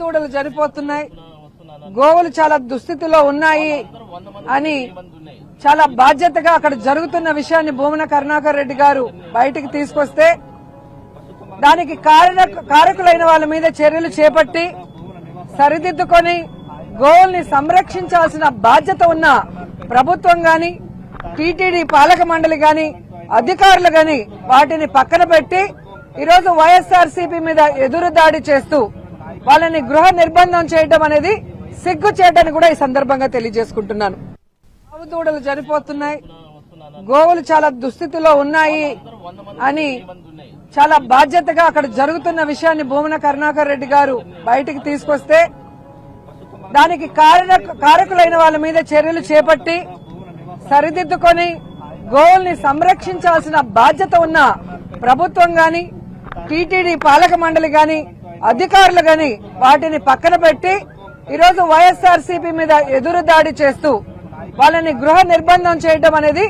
దూడలు చనిపోతున్నాయి. గోవులు చాలా దుస్థితిలో ఉన్నాయి అని చాలా బాధ్యతగా అక్కడ జరుగుతున్న విషయాన్ని భూమన కరుణాకర్ రెడ్డి గారు బయటికి తీసుకొస్తే దానికి కారణ కారకులైన వాళ్ళ మీద చర్యలు చేపట్టి సరిదిద్దుకొని గోవుల్ని సంరక్షించాల్సిన బాధ్యత ఉన్న ప్రభుత్వం గాని టీటీడీ పాలక మండలి గాని అధికారులు గాని వాటిని పక్కన పెట్టి ఈరోజు వైఎస్ఆర్సీపీ మీద ఎదురు దాడి చేస్తూ వాళ్ళని గృహ నిర్బంధం చేయడం అనేది సిగ్గు చేయడానికి కూడా ఈ సందర్భంగా తెలియజేసుకుంటున్నాను. ఆవు దూడలు చనిపోతున్నాయి గోవులు చాలా దుస్థితిలో ఉన్నాయి అని చాలా బాధ్యతగా అక్కడ జరుగుతున్న విషయాన్ని భూమన కరుణాకర్ రెడ్డి గారు బయటికి తీసుకొస్తే దానికి కారణ కారకులైన వాళ్ళ మీద చర్యలు చేపట్టి సరిదిద్దుకొని గోవుల్ని సంరక్షించాల్సిన బాధ్యత ఉన్న ప్రభుత్వం గాని టీటీడీ పాలక మండలి గాని అధికారులు గాని వాటిని పక్కన పెట్టి ఈరోజు వైఎస్ఆర్సీపీ మీద ఎదురు దాడి చేస్తూ వాళ్ళని గృహ నిర్బంధం చేయడం అనేది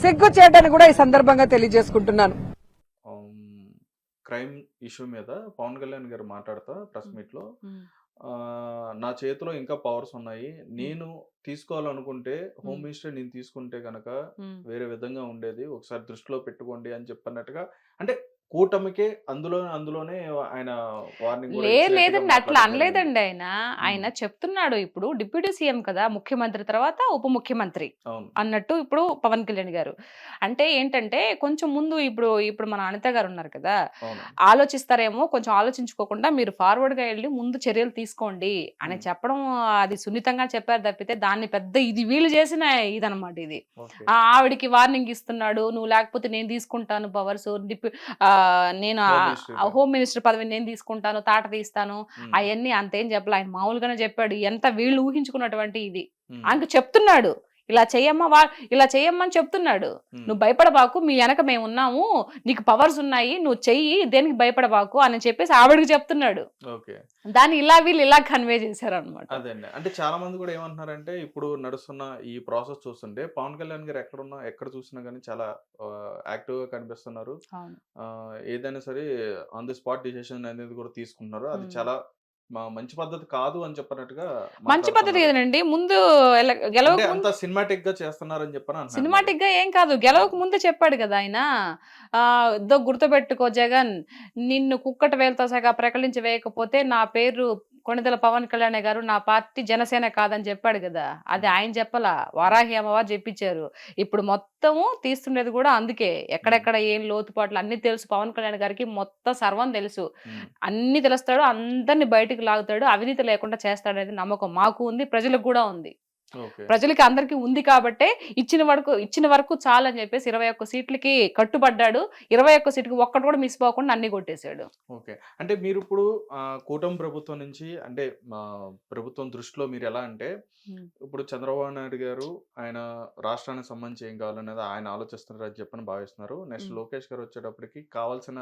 సిగ్గు చేయడానికి కూడా ఈ సందర్భంగా తెలియజేసుకుంటున్నాను. క్రైమ్ ఇష్యూ మీద పవన్ కళ్యాణ్ గారు మాట్లాడుతా ప్రెస్ మీట్లో ఆ, నా చేతిలో ఇంకా పవర్స్ ఉన్నాయి. నేను తీసుకోవాలనుకుంటే హోమ్ మినిస్టర్ నేను తీసుకుంటే గనక వేరే విధంగా ఉండేది. ఒకసారి దృష్టిలో పెట్టుకోండి అని చెప్పన్నట్టుగా అంటే కూటమికే అందులో అందులోనే ఆయన వార్నింగ్ లేదు లేదండి. అట్లా అనలేదండి ఆయన. ఆయన చెప్తున్నాడు ఇప్పుడు డిప్యూటీ సీఎం కదా ముఖ్యమంత్రి తర్వాత ఉప ముఖ్యమంత్రి అన్నట్టు ఇప్పుడు పవన్ కళ్యాణ్ గారు. అంటే ఏంటంటే కొంచెం ముందు ఇప్పుడు ఇప్పుడు మన అనిత గారు ఉన్నారు కదా ఆలోచిస్తారేమో కొంచెం ఆలోచించుకోకుండా మీరు ఫార్వర్డ్గా వెళ్ళి ముందు చర్యలు తీసుకోండి అని. చెప్పడం అది సున్నితంగా చెప్పారు తప్పితే దాన్ని పెద్ద ఇది వీళ్ళు చేసిన ఇదనమాట ఇది. ఆవిడికి వార్నింగ్ ఇస్తున్నాడు నువ్వు లేకపోతే నేను తీసుకుంటాను పవర్స్ డిప్యూ నేను. హోమ్ మినిస్టర్ పదవి. నేను తీసుకుంటాను తాట తీస్తాను ఉమ్, అవన్నీ అంతేం చెప్పలే. ఆయన మామూలుగానే చెప్పాడు ఎంత వీళ్ళు ఊహించుకున్నటువంటి ఇది. ఉమ్, ఆయనకు చెప్తున్నాడు. ఇలా చెయ్యమ్మా వా ఇలా చెయ్యమ్మని చెప్తున్నాడు. నువ్వు భయపడబాకు మీ వెనక మేము ఉన్నాము నీకు పవర్స్ ఉన్నాయి నువ్వు చెయ్యి దేనికి భయపడబాకు అని చెప్పేసి ఆవిడకి చెప్తున్నాడు. ఓకే. దాన్ని ఇలా వీళ్ళు ఇలా కన్వే చేశారు అనమాట అదే అంటే చాలా మంది కూడా ఏమంటున్నారంటే ఇప్పుడు నడుస్తున్న ఈ ప్రాసెస్ చూస్తుంటే పవన్ కళ్యాణ్ గారు ఎక్కడున్నా ఎక్కడ చూసినా కానీ చాలా యాక్టివ్గా కనిపిస్తున్నారు. ఏదైనా సరే ఆన్ ది స్పాట్ డిసిషన్ అనేది కూడా తీసుకుంటున్నారు. అది. చాలా మంచి పద్ధతి కాదు అని చెప్పినట్టుగా మంచి పద్ధతి. కదండి ముందు గెలవక అంత సినిమాటిక్గా చేస్తున్నారని చెప్పని సినిమాటిక్గా ఏం కాదు. గెలవక ముందే చెప్పాడు కదా ఆయన. గుర్తుపెట్టుకో జగన్. నిన్ను కుక్కట వేలతో సగా ప్రకటించి వేయకపోతే నా పేరు కొణిదెల పవన్ కళ్యాణ్ గారు నా పార్టీ జనసేన కాదని చెప్పాడు కదా అది ఆయన చెప్పలా? వారాహి అమ్మవారు చెప్పించారు ఇప్పుడు మొత్తము తీస్తుండేది కూడా అందుకే. ఎక్కడెక్కడ ఏం లోతుపాట్లు అన్ని తెలుసు. పవన్ కళ్యాణ్ గారికి మొత్తం సర్వం తెలుసు. అన్ని తెలుస్తాడు. అందరిని బయటికి లాగుతాడు. అవినీతి లేకుండా చేస్తాడు అనేది నమ్మకం మాకు ఉంది ప్రజలకు కూడా ఉంది. ప్రజలకి అందరికీ ఉంది కాబట్టే ఇచ్చిన వరకు ఇచ్చిన వరకు చాలని చెప్పేసి ఇరవై ఒక్క సీట్లకి కట్టుబడ్డాడు ఇరవై ఒక్క సీట్కి ఒక్కటి కూడా మిస్ పోకుండా అన్ని కొట్టేశాడు ఓకే అంటే మీరు ఇప్పుడు కూటమి ప్రభుత్వం నుంచి అంటే ప్రభుత్వం దృష్టిలో మీరు ఎలా అంటే. ఇప్పుడు చంద్రబాబు నాయుడు గారు ఆయన రాష్ట్రానికి సంబంధించి ఏం కావాలనేది ఆయన ఆలోచిస్తున్నారు అని చెప్పని భావిస్తున్నారు నెక్స్ట్. లోకేష్ గారు వచ్చేటప్పటికి కావాల్సిన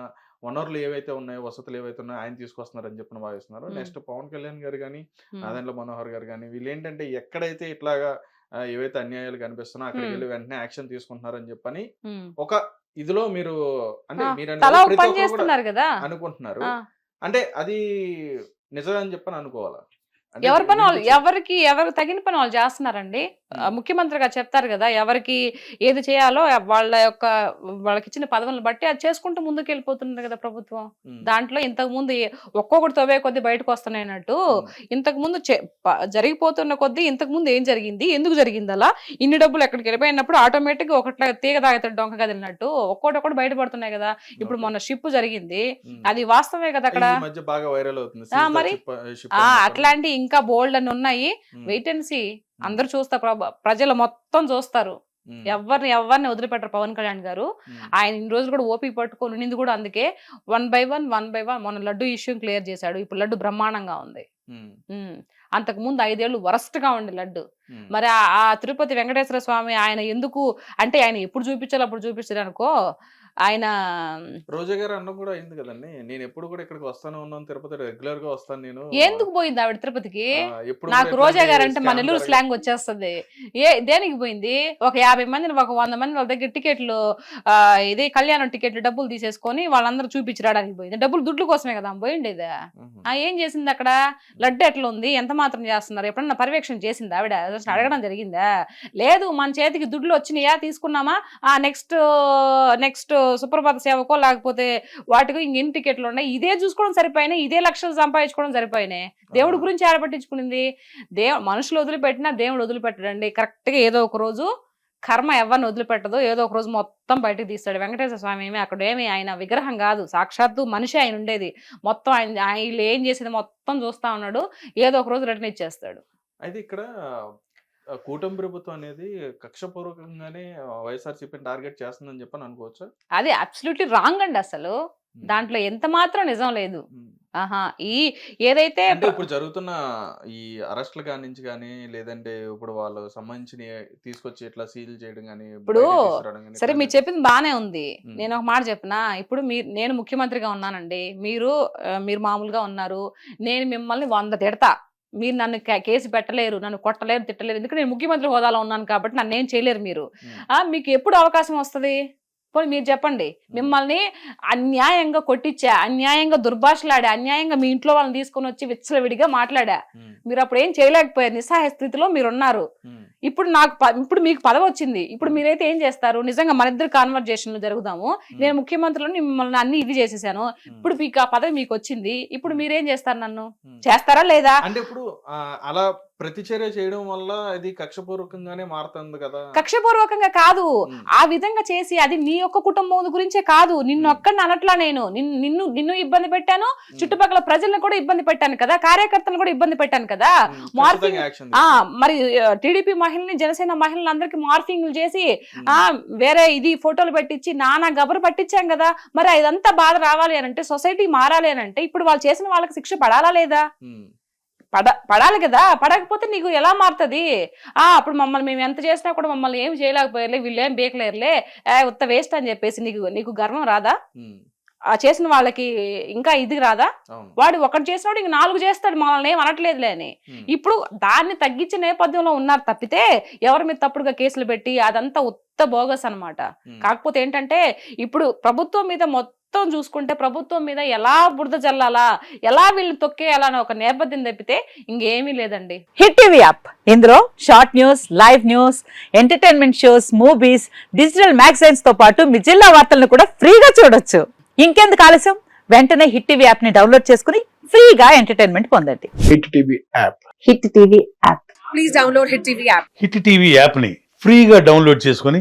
వనరులు ఏవైతే ఉన్నాయో వసతులు ఏవైతే ఉన్నాయో ఆయన తీసుకొస్తున్నారు అని చెప్పని భావిస్తున్నారు. నెక్స్ట్ పవన్ కళ్యాణ్ గారు కానీ. నాదెండ్ల మనోహర్ గారు కానీ వీళ్ళు ఏంటంటే ఎక్కడైతే ఇట్లాగా ఆ, ఏవైతే అన్యాయాలు కనిపిస్తున్నా అక్కడికి. వెళ్ళి వెంటనే యాక్షన్ తీసుకుంటున్నారని చెప్పని. ఒక ఇదిలో మీరు అంటే మీరు అనుకుంటున్నారు. అంటే అది నిజమని చెప్పని అనుకోవాలా ఎవరి పని ఎవరికి ఎవరు తగిన పని వాళ్ళు చేస్తున్నారండి. ముఖ్యమంత్రి గారు చెప్తారు కదా ఎవరికి ఏది చేయాలో వాళ్ళ యొక్క వాళ్ళకి ఇచ్చిన పదవులను బట్టి అది చేసుకుంటూ ముందుకు వెళ్ళిపోతున్నారు కదా ప్రభుత్వం. దాంట్లో ఇంతకు ముందు ఒక్కొక్కటి తవ్వే కొద్ది బయటకు వస్తున్నాయన్నట్టు. ఇంతకు ముందు జరిగిపోతున్న కొద్దీ ఇంతకు ముందు ఏం జరిగింది ఎందుకు జరిగింది అలా ఇన్ని డబ్బులు ఎక్కడికి వెళ్ళిపోయినప్పుడు ఆటోమేటిక్ ఒకట్లా తీగ తాగుతాడు డొంక కదిలినట్టు ఒక్కొక్కటి ఒక్కటి బయటపడుతున్నాయి కదా ఇప్పుడు. మొన్న షిప్ జరిగింది. అది వాస్తవమే కదా అక్కడ మరి? అట్లాంటి ఇంకా బోల్డ్ అని ఉన్నాయి. వెయిట్ అండ్ సి అందరు చూస్తారు ప్రజలు మొత్తం చూస్తారు. ఎవరిని ఎవరిని వదిలిపెట్టరు పవన్ కళ్యాణ్ గారు. ఆయన ఇన్ని రోజులు కూడా ఓపి పట్టుకొని ఉన్నింది కూడా అందుకే one by one one by one మొన్న లడ్డు ఇష్యూ క్లియర్ చేశాడు ఇప్పుడు లడ్డు బ్రహ్మాండంగా ఉంది. అంతకు ముందు ఐదేళ్ళు వరస్ట్గా ఉండే లడ్డు. మరి ఆ- ఆ తిరుపతి వెంకటేశ్వర స్వామి ఆయన ఎందుకు అంటే ఆయన ఎప్పుడు చూపించాలో అప్పుడు చూపించారు అనుకో ఆయన రోజా గారు అన్న కూడా అయింది కదండి. నేను ఎప్పుడు కూడా ఇక్కడికి వస్తానే ఉన్నాను. తిరుపతి రెగ్యులర్గా వస్తాను నేను. ఎందుకు పోయింది ఆవిడ తిరుపతికి? నాకు రోజా గారు అంటే మన నెల్లూరు స్లాంగ్ వచ్చేస్తుంది. ఏ దేనికి పోయింది? ఒక యాభై మందిని ఒక వంద మంది వాళ్ళ దగ్గర టికెట్లు ఇదే కళ్యాణం టికెట్లు డబ్బులు తీసేసుకొని వాళ్ళందరూ చూపించి రావడానికి పోయింది. డబ్బులు దుడ్లు కోసమే కదా పోయిండేది ఏం చేసింది అక్కడ? లడ్డు ఎట్లా ఉంది? ఎంత మాత్రం చేస్తున్నారు? ఎప్పుడన్నా పర్యవేక్షణ చేసింది ఆవిడ? అడగడం జరిగిందా? లేదు మన చేతికి దుడ్లు వచ్చినాయా? తీసుకున్నామా? ఆ నెక్స్ట్ నెక్స్ట్ సుప్రభాత సేవకో లేకపోతే వాటికి ఇంకెన్ని టికెట్లు ఉన్నాయి? ఇదే చూసుకోవడం సరిపోయినాయి ఇదే లక్షలు సంపాదించుకోవడం సరిపోయినాయి. దేవుడి గురించి ఆడ పట్టించుకునింది? దేవు మనుషులు వదిలిపెట్టినా దేవుడు వదిలిపెట్టడండి. కరెక్ట్గా ఏదో ఒక రోజు కర్మ ఎవరిని వదిలిపెట్టదు ఏదో ఒక రోజు మొత్తం బయటకు తీస్తాడు వెంకటేశ్వర స్వామి. ఏమి అక్కడ ఏమి ఆయన విగ్రహం కాదు. సాక్షాత్తు మనిషి ఆయన ఉండేది. మొత్తం ఆయన ఆయన వీళ్ళు ఏం చేసేది మొత్తం చూస్తా ఉన్నాడు. ఏదో ఒక రోజు రిటర్న్ ఇచ్చేస్తాడు. అయితే ఇక్కడ కూటమి ప్రభుత్వం అనేది కక్షపూర్వకంగానే వైఎస్ఆర్సీపీని టార్గెట్ చేస్తుందని చెప్పని అనుకోవచ్చా? అది అబ్సల్యూట్లీ రాంగ్ అండి అసలు. దాంట్లో ఎంత మాత్రం నిజం లేదు. ఆహా ఈ ఏదైతే ఇప్పుడు జరుగుతున్న ఈ అరెస్ట్ల నుంచి కానీ లేదంటే ఇప్పుడు వాళ్ళు సంబంధించిన తీసుకొచ్చి ఇట్లా సీల్ చేయడం కానీ ఇప్పుడు సరే మీరు చెప్పింది బానే ఉంది. నేను ఒక మాట చెప్పనా? ఇప్పుడు మీరు నేను ముఖ్యమంత్రిగా ఉన్నానండి. మీరు మీరు మామూలుగా ఉన్నారు. నేను మిమ్మల్ని వంద తిడతా. మీరు నన్ను కేసు పెట్టలేరు నన్ను కొట్టలేరు తిట్టలేరు ఎందుకంటే నేను ముఖ్యమంత్రి హోదాలో ఉన్నాను కాబట్టి నన్ను ఏం చేయలేరు మీరు. మీకు ఎప్పుడు అవకాశం వస్తుంది? పోనీ మీరు చెప్పండి. మిమ్మల్ని అన్యాయంగా కొట్టించా అన్యాయంగా దుర్భాషలాడా అన్యాయంగా మీ ఇంట్లో వాళ్ళని తీసుకొని వచ్చి విచ్చలవిడిగా మాట్లాడా. మీరు అప్పుడు ఏం చేయలేకపోయారు? నిస్సహాయ స్థితిలో మీరు ఉన్నారు మ్మ్. ఇప్పుడు నాకు ఇప్పుడు మీకు పదవి వచ్చింది ఇప్పుడు మీరైతే ఏం చేస్తారు? నిజంగా మన ఇద్దరు కాన్వర్జేషన్లు జరుగుదాము. నేను ముఖ్యమంత్రులను మిమ్మల్ని అన్ని ఇది చేసేసాను. ఇప్పుడు మీకు ఆ పదవి మీకు వచ్చింది ఇప్పుడు మీరేం చేస్తారు నన్ను. చేస్తారా లేదా? అంటే ఇప్పుడు అలా ప్రతిచర్య చేయడం వల్ల ఇది కక్షపూర్వకంగానే మారుతుంది కదా? కక్షపూర్వకంగా కాదు. ఆ విధంగా చేసి అది నీ యొక్క కుటుంబం గురించే కాదు. నిన్ను. ఒక్కడిని అనట్లా నేను. నిన్ను నిన్ను ఇబ్బంది పెట్టాను. చుట్టుపక్కల ప్రజలను కూడా ఇబ్బంది పెట్టాను కదా. కార్యకర్తలను కూడా ఇబ్బంది పెట్టాను కదా. ఆ మరి టీడీపీ మహిళని జనసేన మహిళని అందరికి మార్ఫింగ్లు చేసి. ఆ వేరే ఇది ఫోటోలు పెట్టించి నానా గబరు పట్టించాం కదా. మరి ఇదంతా బాధ రావాలి అని అంటే సొసైటీ మారాలి అని అంటే ఇప్పుడు వాళ్ళు చేసిన వాళ్ళకి శిక్ష పడాలా లేదా. పడ పడాలి కదా. పడకపోతే నీకు ఎలా మారుతుంది? ఆ అప్పుడు మమ్మల్ని మేము ఎంత చేసినా కూడా మమ్మల్ని ఏం చేయలేకపోయారులే వీళ్ళు ఏం బేకలేరులే. ఏ, ఉత్త వేస్ట్ అని చెప్పేసి నీకు నీకు గర్వం రాదా. ఆ చేసిన వాళ్ళకి ఇంకా ఇది రాదా? వాడు ఒకటి చేసినాడు ఇంక నాలుగు చేస్తాడు మనల్ని ఏం అనట్లేదులే అని. ఇప్పుడు దాన్ని తగ్గించే నేపథ్యంలో ఉన్నారు తప్పితే ఎవరి మీద తప్పుడుగా కేసులు పెట్టి అదంతా ఉత్త బోగస్ అన్నమాట. మ్మ్. కాకపోతే ఏంటంటే ఇప్పుడు ప్రభుత్వం మీద మొత్తం చూసుకుంటే ప్రభుత్వం మీద ఎలా బురద జల్లాలా ఎలా వీళ్ళని తొక్కేయాలా అని ఒక నేపథ్యం తప్పితే ఇంకేమీ లేదండి. Hit TV app. ఇందులో short news live news entertainment shows movies digital మ్యాగజైన్స్తో పాటు మీ జిల్లా వార్తలను కూడా ఫ్రీగా చూడొచ్చు. ఇంకెందుకు ఆలస్యం? వెంటనే హిట్ టీవీ యాప్ని డౌన్లోడ్ చేసుకుని ఫ్రీగా ఎంటర్టైన్మెంట్ పొందండి. Hit TV app. Hit TV app. Hit TV యాప్ని ఫ్రీగా డౌన్లోడ్ చేసుకొని